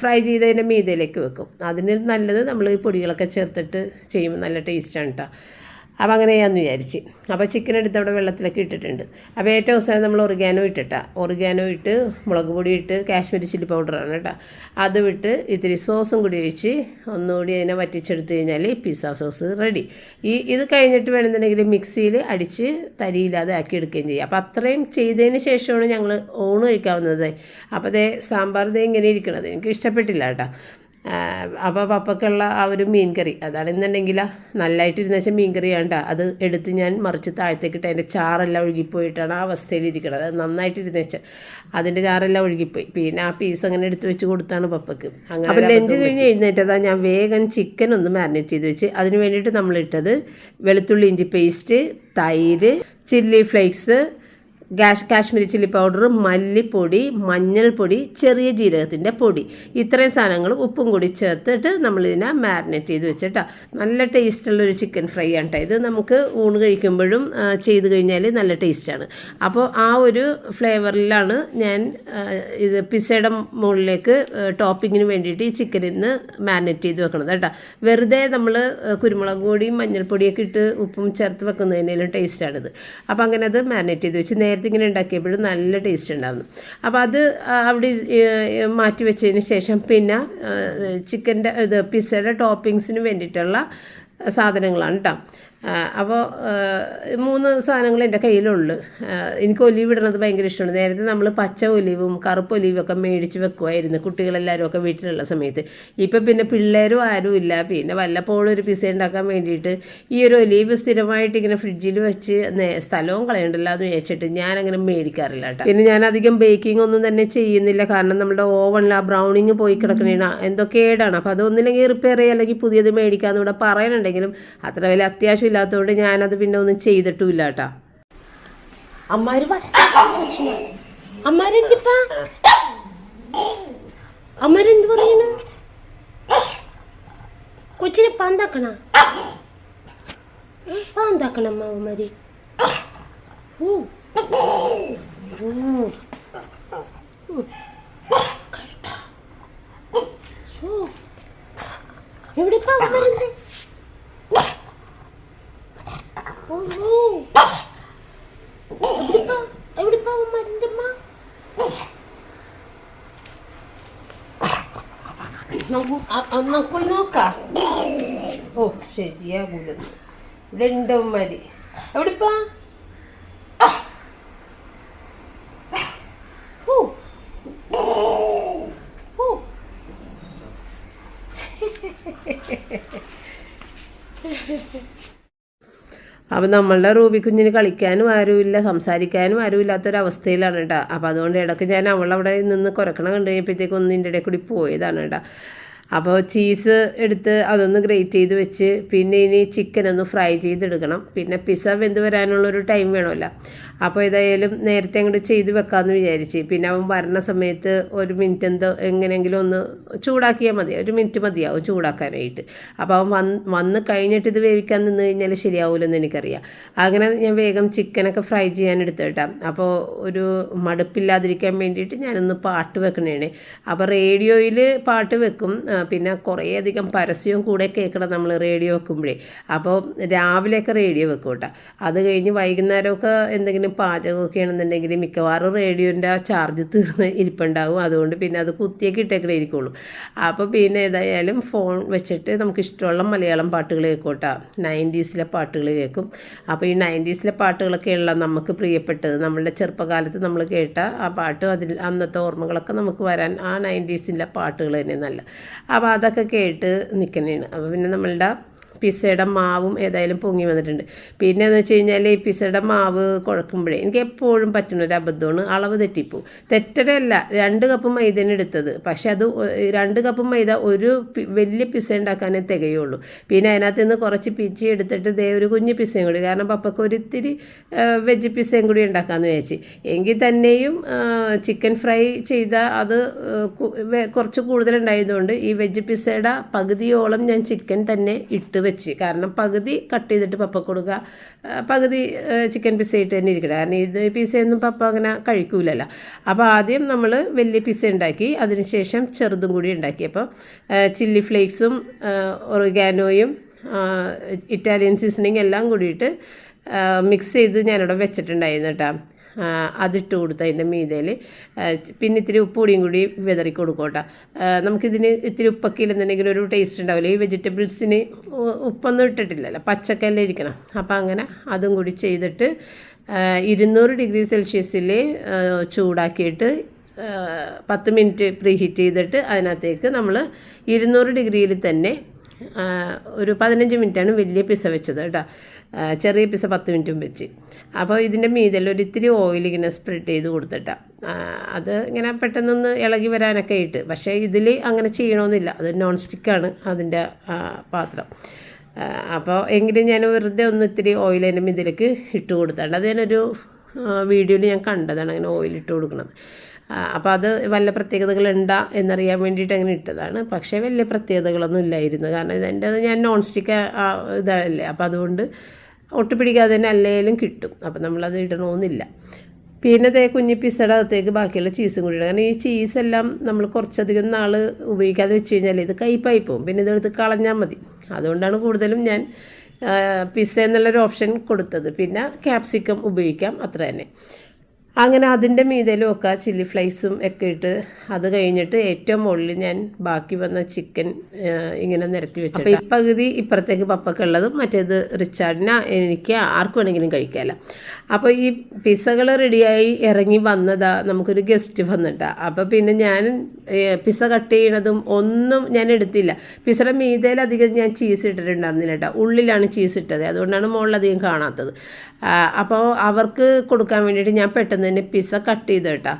ഫ്രൈ ചെയ്തതിന്റെ മീതയിലേക്ക് വെക്കും. അതിന് നല്ലത് നമ്മൾ ഈ പൊടികളൊക്കെ ചേർത്തിട്ട് ചെയ്യുമ്പോൾ നല്ല ടേസ്റ്റാണ് കേട്ടോ അപ്പോൾ അങ്ങനെ വിചാരിച്ച്. അപ്പോൾ ചിക്കൻ എടുത്ത് അവിടെ വെള്ളത്തിലൊക്കെ ഇട്ടിട്ടുണ്ട്. അപ്പോൾ ഏറ്റവും അവസാനം നമ്മൾ ഒറിഗാനോ ഇട്ടിട്ടാ. ഒറിഗാനോ ഇട്ട് മുളക് പൊടി ഇട്ട് കാശ്മീരി ചില്ലി പൗഡറാണ് കേട്ടോ. അത് വിട്ട് ഇത്തിരി സോസും കൂടി ഒഴിച്ച് ഒന്നുകൂടി അതിനെ വറ്റിച്ചെടുത്ത് കഴിഞ്ഞാൽ പിസ്സ സോസ് റെഡി ഈ ഇത് കഴിഞ്ഞിട്ട് വേണമെന്നുണ്ടെങ്കിൽ മിക്സിയിൽ അടിച്ച് തരിയില്ലാതെ ആക്കി എടുക്കുകയും ചെയ്യും. അപ്പോൾ അത്രയും ചെയ്തതിന് ശേഷമാണ് ഞങ്ങൾ ഊണ് കഴിക്കാവുന്നത്. അപ്പോൾ അതേ സാമ്പാർ ഇതേ ഇങ്ങനെ ഇരിക്കണത്. എനിക്ക് ഇഷ്ടപ്പെട്ടില്ല കേട്ടോ. അപ്പോൾ പപ്പക്കുള്ള ആ ഒരു മീൻ കറി അതാണ് എന്നുണ്ടെങ്കിൽ നല്ലതായിട്ട് ഇരുന്ന വെച്ചാൽ മീൻ കറി വേണ്ട. അത് എടുത്ത് ഞാൻ മറിച്ച് താഴത്തേക്കിട്ട് അതിന്റെ ചാറെല്ലാം ഒഴുകിപ്പോയിട്ടാണ് ആ അവസ്ഥയിൽ ഇരിക്കുന്നത് അത് നന്നായിട്ടിരുന്ന വെച്ചാൽ അതിന്റെ ചാറെല്ലാം ഒഴുകിപ്പോയി. പിന്നെ ആ പീസ് അങ്ങനെ എടുത്ത് വെച്ച് കൊടുത്താണ് പപ്പക്ക്. അങ്ങനെ അപ്പോൾ ലഞ്ച് കഴിഞ്ഞ് എഴുന്നേറ്റതാണ് ഞാൻ വേഗം ചിക്കൻ ഒന്ന് മാരിനേറ്റ് ചെയ്ത് വെച്ച്. അതിന് വേണ്ടിയിട്ട് നമ്മളിട്ടത് വെളുത്തുള്ളി ഇഞ്ചി പേസ്റ്റ് തൈര് ചില്ലി ഫ്ലേക്സ് ഗാഷ് കാശ്മീരി ചില്ലി പൗഡർ മല്ലിപ്പൊടി മഞ്ഞൾപ്പൊടി ചെറിയ ജീരകത്തിന്റെ പൊടി. ഇത്രയും സാധനങ്ങൾ ഉപ്പും കൂടി ചേർത്തിട്ട് നമ്മളിതിനെ മാരിനേറ്റ് ചെയ്ത് വെച്ചിട്ടാ. നല്ല ടേസ്റ്റുള്ളൊരു ചിക്കൻ ഫ്രൈ ആണ് ഇത്. നമുക്ക് ഊണ് കഴിക്കുമ്പോഴും ചെയ്ത് കഴിഞ്ഞാൽ നല്ല ടേസ്റ്റാണ് അപ്പോൾ ആ ഒരു ഫ്ലേവറിലാണ് ഞാൻ ഇത് പിസയുടെ മുകളിലേക്ക് ടോപ്പിങ്ങിന് വേണ്ടിയിട്ട് ഈ ചിക്കനിൽ നിന്ന് മാരിനേറ്റ് ചെയ്ത് വെക്കണത് കേട്ടോ വെറുതെ നമ്മൾ കുരുമുളക് പൊടിയും മഞ്ഞൾപ്പൊടിയൊക്കെ ഇട്ട് ഉപ്പും ചേർത്ത് വെക്കുന്നതിനേലും ടേസ്റ്റാണിത് അപ്പോൾ അങ്ങനെ അത് മാരിനേറ്റ് ചെയ്ത് വെച്ച് നേരത്തെ ഇങ്ങനെ ഉണ്ടാക്കിയപ്പോഴും നല്ല ടേസ്റ്റ് ഉണ്ടായിരുന്നു. അപ്പോൾ അത് അവിടെ മാറ്റി വെച്ചതിന് ശേഷം പിന്നെ ചിക്കന്റെ ഇത് പിസ്സയുടെ ടോപ്പിങ്സിന് വേണ്ടിയിട്ടുള്ള സാധനങ്ങളാണ് കേട്ടോ അപ്പോൾ മൂന്ന് സാധനങ്ങൾ എന്റെ കയ്യിലുള്ളു. എനിക്ക് ഒലിവ് ഇടണത് ഭയങ്കര ഇഷ്ടമാണ്. നേരത്തെ നമ്മൾ പച്ച ഒലിവും കറുപ്പ് ഒലിവും ഒക്കെ മേടിച്ച് വെക്കുമായിരുന്നു കുട്ടികളെല്ലാവരും ഒക്കെ വീട്ടിലുള്ള സമയത്ത്. ഇപ്പം പിന്നെ പിള്ളേരും ആരും ഇല്ല. പിന്നെ വല്ലപ്പോഴും ഒരു പിസ ഉണ്ടാക്കാൻ വേണ്ടിയിട്ട് ഈ ഒരു ഒലിവ് സ്ഥിരമായിട്ട് ഇങ്ങനെ ഫ്രിഡ്ജിൽ വെച്ച് സ്ഥലവും കളയണ്ടല്ലോ എന്ന് വിചാരിച്ചിട്ട് ഞാനങ്ങനെ മേടിക്കാറില്ല കേട്ടോ. പിന്നെ ഞാൻ അധികം ബേക്കിംഗ് ഒന്നും തന്നെ ചെയ്യുന്നില്ല. കാരണം നമ്മുടെ ഓവണിൽ ആ ബ്രൗണിങ് പോയി കിടക്കണേണ് എന്തൊക്കെ ഏടാണ് അപ്പോൾ അതൊന്നില്ലെങ്കിൽ റിപ്പയർ ചെയ്യുക അല്ലെങ്കിൽ പുതിയത് മേടിക്കാമെന്ന് ഇവിടെ പറയാനുണ്ടെങ്കിലും അത്ര വലിയ അത്യാവശ്യം ഇല്ലാത്തതുകൊണ്ട് ഞാനത് പിന്നെ ഒന്നും ചെയ്തിട്ടുമില്ല ഇല്ല അമ്മാര് കൊച്ചിനെ പാന്താക്കണ? പാന്താക്കണം അമ്മാവന്മാര്. ഓ. കേട്ടാ. ശോ. എവിടെപ്പാ അവന്മാരെന്ത് ഓ എവിടെപ്പാ എവിടെപ്പാ അവന്മാരെന്റെ അമ്മ നമുക്ക് പോയി നോക്കാം ഓ ശരിയാകൂല ഇവിടെ ഉണ്ടവന്മാര് എവിടെപ്പാ ഓ. ഓ. അപ്പം നമ്മളുടെ റൂബി കുഞ്ഞിന് കളിക്കാനും ആരുമില്ല സംസാരിക്കാനും ആരും ഇല്ലാത്തൊരവസ്ഥയിലാണ് കേട്ടോ അപ്പോൾ അതുകൊണ്ട് ഇടയ്ക്ക് ഞാൻ അവളവിടെ നിന്ന് കുരക്കണം കണ്ടു കഴിഞ്ഞപ്പോഴത്തേക്കും ഒന്ന് ഇതിന്റെ ഇടയിൽ കൂടി പോയതാണ് കേട്ടോ അപ്പോൾ ചീസ് എടുത്ത് അതൊന്ന് ഗ്രേറ്റ് ചെയ്ത് വെച്ച് പിന്നെ ഇനി ചിക്കൻ ഒന്ന് ഫ്രൈ ചെയ്തെടുക്കണം. പിന്നെ പിസ്സ വെന്ത് വരാനുള്ളൊരു ടൈം വേണമല്ലോ. അപ്പോൾ ഏതായാലും നേരത്തെ അങ്ങോട്ട് ചെയ്ത് വെക്കാമെന്ന് വിചാരിച്ച്. പിന്നെ അവൻ വരണ സമയത്ത് ഒരു മിനിറ്റ് എന്തോ എങ്ങനെയെങ്കിലും ഒന്ന് ചൂടാക്കിയാൽ മതി. ഒരു മിനിറ്റ് മതിയാവും ചൂടാക്കാനായിട്ട്. അപ്പോൾ അവൻ വന്ന് വന്ന് കഴിഞ്ഞിട്ട് ഇത് വേവിക്കാൻ നിന്ന് കഴിഞ്ഞാൽ ശരിയാവില്ലെന്ന് എനിക്കറിയാം. അങ്ങനെ ഞാൻ വേഗം ചിക്കനൊക്കെ ഫ്രൈ ചെയ്യാൻ എടുത്തിട്ടാം അപ്പോൾ ഒരു മടുപ്പില്ലാതിരിക്കാൻ വേണ്ടിയിട്ട് ഞാനൊന്ന് പാട്ട് വെക്കണേ അപ്പോൾ റേഡിയോയിൽ പാട്ട് വെക്കും. പിന്നെ കുറേയധികം പരസ്യവും കൂടെ കേൾക്കണം നമ്മൾ റേഡിയോ വെക്കുമ്പോഴേ. അപ്പോൾ രാവിലെയൊക്കെ റേഡിയോ വെക്കും കേട്ടോ അത് കഴിഞ്ഞ് വൈകുന്നേരമൊക്കെ എന്തെങ്കിലും പാചകമൊക്കെ ആണെന്നുണ്ടെങ്കിൽ മിക്കവാറും റേഡിയോന്റെ ആ ചാർജ് തീർന്ന് ഇരിപ്പുണ്ടാകും അതുകൊണ്ട് പിന്നെ അത് കുത്തിയൊക്കെ ഇട്ടേക്കണേ ഇരിക്കുള്ളൂ. അപ്പോൾ പിന്നെ ഏതായാലും ഫോൺ വെച്ചിട്ട് നമുക്ക് ഇഷ്ടമുള്ള മലയാളം പാട്ടുകൾ കേൾക്കോട്ടെ. കേട്ടോ നയന്റീസിലെ പാട്ടുകൾ കേൾക്കും. അപ്പോൾ ഈ നയന്റീസിലെ പാട്ടുകളൊക്കെയുള്ള നമുക്ക് പ്രിയപ്പെട്ടത് നമ്മളുടെ ചെറുപ്പകാലത്ത് നമ്മൾ കേട്ട ആ പാട്ട് അതിൽ അന്നത്തെ ഓർമ്മകളൊക്കെ നമുക്ക് വരാൻ ആ നയന്റീസിലെ പാട്ടുകൾ തന്നെ നല്ല അപ്പോൾ അതൊക്കെ കേട്ട് നിൽക്കുന്നതാണ് അപ്പോൾ പിന്നെ നമ്മളുടെ പിസയുടെ മാവും ഏതായാലും പൊങ്ങി വന്നിട്ടുണ്ട്. പിന്നെ എന്ന് വെച്ച് കഴിഞ്ഞാൽ ഈ പിസയുടെ മാവ് കുഴക്കുമ്പോഴേ എനിക്ക് എപ്പോഴും പറ്റുന്ന ഒരു അബദ്ധമാണ്. അളവ് തെറ്റിപ്പോവും. തെറ്റലല്ല രണ്ട് കപ്പ് മൈദന എടുത്തത്. പക്ഷെ അത് രണ്ട് കപ്പ് മൈദ ഒരു വലിയ പിസ ഉണ്ടാക്കാനേ തികയുള്ളൂ. പിന്നെ അതിനകത്ത് നിന്ന് കുറച്ച് പിച്ചി എടുത്തിട്ട് ദേ ഒരു കുഞ്ഞ് പിസയും കൂടി. കാരണം പപ്പക്ക് ഒരിത്തിരി വെജ് പിസയും കൂടി ഉണ്ടാക്കാമെന്ന് വിചാരിച്ചു. എങ്കിൽ തന്നെയും ചിക്കൻ ഫ്രൈ ചെയ്ത അത് കുറച്ച് കൂടുതലുണ്ടായതുകൊണ്ട് ഈ വെജ് പിസയുടെ പകുതിയോളം ഞാൻ ചിക്കൻ തന്നെ ഇട്ട് വെച്ച്. കാരണം പകുതി കട്ട് ചെയ്തിട്ട് പപ്പ കൊടുക്കുക. പകുതി ചിക്കൻ പീസ് ആയിട്ട് തന്നെ ഇരിക്കട്ടെ. കാരണം ഇത് പിസയൊന്നും പപ്പ അങ്ങനെ കഴിക്കൂലല്ലോ. അപ്പോൾ ആദ്യം നമ്മൾ വലിയ പിസ ഉണ്ടാക്കി. അതിനുശേഷം ചെറുതും കൂടി ഉണ്ടാക്കി. അപ്പോൾ ചില്ലി ഫ്ലേക്സും ഒറിഗാനോയും ഇറ്റാലിയൻ സീസണിങ് എല്ലാം കൂടിയിട്ട് മിക്സ് ചെയ്ത് ഞാനിവിടെ വെച്ചിട്ടുണ്ടായിരുന്നു കേട്ടോ. അതിട്ട് കൊടുത്ത് അതിന്റെ മീതയിൽ പിന്നെ ഇത്തിരി ഉപ്പ് പൊടിയും കൂടി വിതറി കൊടുക്കോട്ടെ. നമുക്കിതിന് ഇത്തിരി ഉപ്പൊക്കെ ഇല്ലെന്നുണ്ടെങ്കിൽ ഒരു ടേസ്റ്റ് ഉണ്ടാവില്ല? ഈ വെജിറ്റബിൾസിന് ഉപ്പൊന്നും ഇട്ടിട്ടില്ലല്ലോ. പച്ചക്കല്ലേ ഇരിക്കണം. അപ്പം അങ്ങനെ അതും കൂടി ചെയ്തിട്ട് ഇരുന്നൂറ് ഡിഗ്രി സെൽഷ്യസിൽ ചൂടാക്കിയിട്ട് പത്ത് മിനിറ്റ് പ്രീ ഹീറ്റ് ചെയ്തിട്ട് അതിനകത്തേക്ക് നമ്മൾ ഇരുന്നൂറ് ഡിഗ്രിയിൽ തന്നെ ഒരു പതിനഞ്ച് മിനിറ്റാണ് വലിയ പിസ വെച്ചത് കേട്ടോ. ചെറിയ പിസ പത്ത് മിനിറ്റും വെച്ച്. അപ്പോൾ ഇതിന്റെ മീതിൽ ഒരു ഇത്തിരി ഓയിൽ ഇങ്ങനെ സ്പ്രെഡ് ചെയ്ത് കൊടുത്തിട്ടാ. അത് ഇങ്ങനെ പെട്ടെന്നൊന്ന് ഇളകി വരാനൊക്കെ ആയിട്ട്. പക്ഷേ ഇതിൽ അങ്ങനെ ചെയ്യണമെന്നില്ല അത് നോൺ സ്റ്റിക്കാണ് അതിന്റെ പാത്രം. അപ്പോൾ എങ്കിലും ഞാൻ വെറുതെ ഒന്ന് ഇത്തിരി ഓയിൽ അതിന്റെ മീതിലേക്ക് ഇട്ട് കൊടുത്തിട്ടുണ്ട് അത് ഞാനൊരു വീഡിയോയിൽ ഞാൻ കണ്ടതാണ് അങ്ങനെ ഓയിൽ ഇട്ട് കൊടുക്കുന്നത് അപ്പോൾ അത് വല്ല പ്രത്യേകതകളുണ്ടാ എന്നറിയാൻ വേണ്ടിയിട്ട് അങ്ങനെ ഇട്ടതാണ്. പക്ഷേ വലിയ പ്രത്യേകതകളൊന്നും ഇല്ലായിരുന്നു. കാരണം ഇതെന്റെ ഞാൻ നോൺ സ്റ്റിക്ക് ഇതല്ലേ അപ്പോൾ അതുകൊണ്ട് ഒട്ടുപിടിക്കാതെ തന്നെ അല്ലേലും കിട്ടും. അപ്പോൾ നമ്മളത് ഇടണമെന്നില്ല പിന്നെ ദേ കുഞ്ഞി പിസയുടെ അകത്തേക്ക് ബാക്കിയുള്ള ചീസും കൂടി ഇടുക. കാരണം ഈ ചീസെല്ലാം നമ്മൾ കുറച്ചധികം നാൾ ഉപയോഗിക്കാതെ വെച്ച് കഴിഞ്ഞാൽ ഇത് കയ്പായി പോകും. പിന്നെ ഇതെടുത്ത് കളഞ്ഞാൽ മതി. അതുകൊണ്ടാണ് കൂടുതലും ഞാൻ പിസ്സ എന്നുള്ളൊരു ഓപ്ഷൻ കൊടുത്തത്. പിന്നെ ക്യാപ്സിക്കം ഉപയോഗിക്കാം. അത്ര തന്നെ. അങ്ങനെ അതിന്റെ മീതയിലും ഒക്കെ ചില്ലി ഫ്ലൈസും ഒക്കെ ഇട്ട് അത് കഴിഞ്ഞിട്ട് ഏറ്റവും മുകളിൽ ഞാൻ ബാക്കി വന്ന ചിക്കൻ ഇങ്ങനെ നിരത്തി വെച്ചിട്ട്. ഈ പകുതി ഇപ്പുറത്തേക്ക് പപ്പക്കുള്ളതും മറ്റേത് റിച്ചാർഡിന് എനിക്ക് ആർക്ക് വേണമെങ്കിലും കഴിക്കാമല്ല അപ്പോൾ ഈ പിസ്സകൾ റെഡിയായി ഇറങ്ങി വന്നതാ നമുക്കൊരു ഗസ്റ്റ് വന്നിട്ടാ. അപ്പോൾ പിന്നെ ഞാൻ പിസ്സ പിസ കട്ട് ചെയ്യണതും ഒന്നും ഞാൻ എടുത്തില്ല. പിസയുടെ മീതയിലധികം ഞാൻ ചീസ് ഇട്ടിട്ടുണ്ടായിരുന്നില്ല കേട്ടോ. ഉള്ളിലാണ് ചീസ് ഇട്ടത്. അതുകൊണ്ടാണ് മുകളിലധികം കാണാത്തത്. അപ്പോൾ അവർക്ക് കൊടുക്കാൻ വേണ്ടിയിട്ട് ഞാൻ പെട്ടെന്ന് തന്നെ പിസ്സ കട്ട് ചെയ്ത് കേട്ടോ.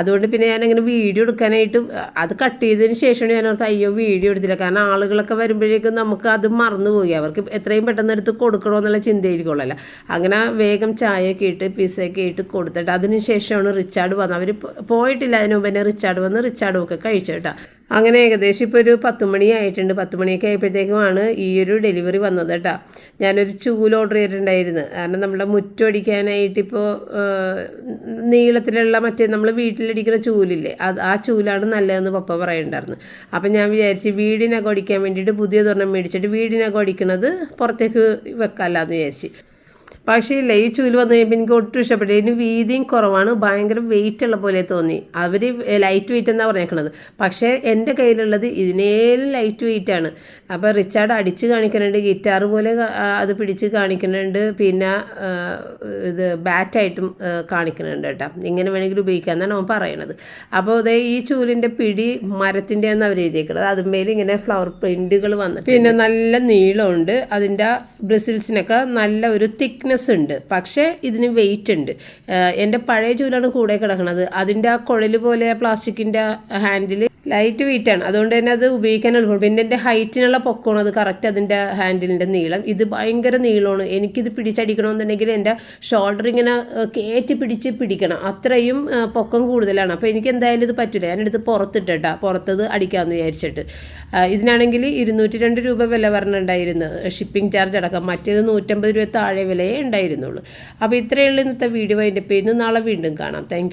അതുകൊണ്ട് പിന്നെ ഞാനങ്ങനെ വീഡിയോ എടുക്കാനായിട്ട് അത് കട്ട് ചെയ്തതിന് ശേഷമാണ് ഞാൻ ഓർത്ത് അയ്യോ വീഡിയോ എടുത്തില്ല. കാരണം ആളുകളൊക്കെ വരുമ്പോഴേക്കും നമുക്ക് അത് മറന്നു പോയി. അവർക്ക് എത്രയും പെട്ടെന്ന് എടുത്ത് കൊടുക്കണമെന്നുള്ള ചിന്തയായിരിക്കുമല്ലോ അങ്ങനെ വേഗം ചായയൊക്കെ ഇട്ട് പിസ്സയൊക്കെ ഇട്ട് കൊടുത്തിട്ട് അതിന് ശേഷമാണ് റിച്ചാർഡ് വന്നത്. അവർ പോയിട്ടില്ല. അതിന് മുമ്പ് തന്നെ റിച്ചാർഡ് വന്ന് റിച്ചാർഡും ഒക്കെ കഴിച്ചു കേട്ടോ. അങ്ങനെ ഏകദേശം ഇപ്പോൾ ഒരു പത്ത് മണി ആയിട്ടുണ്ട്. പത്ത് മണിയൊക്കെ ആയപ്പോഴത്തേക്കുമാണ് ഈ ഒരു ഡെലിവറി വന്നത് കേട്ടോ. ഞാനൊരു ചൂൽ ഓർഡർ ചെയ്തിട്ടുണ്ടായിരുന്നു. കാരണം നമ്മുടെ മുറ്റടിക്കാനായിട്ട് ഇപ്പോൾ നീളത്തിലുള്ള മറ്റേ നമ്മൾ വീട്ടിലടിക്കുന്ന ചൂലില്ലേ അത് ആ ചൂലാണ് നല്ലതെന്ന് പപ്പ പറയുന്നുണ്ടായിരുന്നു അപ്പം ഞാൻ വിചാരിച്ച് വീടിനകം അടിക്കാൻ വേണ്ടിയിട്ട് പുതിയതൊരെണ്ണം മേടിച്ചിട്ട് വീടിനകം അടിക്കണത് പുറത്തേക്ക് വെക്കാമല്ലാന്ന് വിചാരിച്ച്. പക്ഷേ ഈ ചൂൽ വന്നു കഴിയുമ്പോൾ എനിക്ക് ഒട്ടും ഇഷ്ടപ്പെട്ടില്ല. ഇതിന് വീതിയും കുറവാണ്. ഭയങ്കര വെയിറ്റ് ഉള്ള പോലെ തോന്നി. അവർ ലൈറ്റ് വെയിറ്റ് എന്നാണ് പറഞ്ഞേക്കണത്. പക്ഷേ എന്റെ കയ്യിലുള്ളത് ഇതിനേലും ലൈറ്റ് വെയിറ്റ് ആണ്. അപ്പോൾ റിച്ചാർഡ് അടിച്ച് കാണിക്കുന്നുണ്ട് ഗിറ്റാർ പോലെ അത് പിടിച്ച് കാണിക്കുന്നുണ്ട് പിന്നെ ഇത് ബാറ്റായിട്ടും കാണിക്കുന്നുണ്ട് കേട്ടോ. ഇങ്ങനെ വേണമെങ്കിൽ ഉപയോഗിക്കാമെന്നാണ് അവൻ പറയണത്. അപ്പോൾ അതേ ഈ ചൂലിന്റെ പിടി മരത്തിന്റെ ആണ് അവർ എഴുതിയേക്കുന്നത് അതുമേൽ ഇങ്ങനെ ഫ്ലവർ പ്രിന്റുകൾ വന്നിട്ട് പിന്നെ നല്ല നീളമുണ്ട്. അതിന്റെ ബ്രിസിൽസിനൊക്കെ നല്ല ഒരു തിക്നെസ് ഉണ്ട്. പക്ഷേ ഇതിന് വെയിറ്റ് ഉണ്ട്. എന്റെ പഴയ ചൂലാണ് കൂടെ കിടക്കുന്നത് അതിന്റെ ആ കുഴൽ പോലെ പ്ലാസ്റ്റിക്കിന്റെ ഹാൻഡിൽ ലൈറ്റ് വെയിറ്റ് ആണ്. അതുകൊണ്ട് തന്നെ അത് ഉപയോഗിക്കാൻ എളുപ്പമാണ് പിന്നെ എന്റെ ഹൈറ്റിനുള്ള പൊക്കമാണ് അത് കറക്റ്റ് അതിന്റെ ഹാൻഡിലിന്റെ നീളം. ഇത് ഭയങ്കര നീളമാണ്. എനിക്കിത് പിടിച്ചടിക്കണമെന്നുണ്ടെങ്കിൽ എന്റെ ഷോൾഡർ ഇങ്ങനെ കയറ്റി പിടിച്ച് പിടിക്കണം. അത്രയും പൊക്കം കൂടുതലാണ്. അപ്പോൾ എനിക്ക് എന്തായാലും ഇത് പറ്റില്ല. ഞാനെടുത്ത് പുറത്തിട്ടാ പുറത്തത് അടിക്കാമെന്ന് വിചാരിച്ചിട്ട്. ഇതിനാണെങ്കിൽ ഇരുന്നൂറ്റി രണ്ട് രൂപ വില പറഞ്ഞിട്ടുണ്ടായിരുന്നു. ഷിപ്പിംഗ് ചാർജ് അടക്കം. മറ്റേത് നൂറ്റമ്പത് രൂപ താഴെ വിലയേ ഉണ്ടായിരുന്നുള്ളൂ. അപ്പോൾ ഇത്രയുള്ള ഇന്നത്തെ വീഡിയോ. അതിന്റെ പേര് നാളെ വീണ്ടും കാണാം. താങ്ക്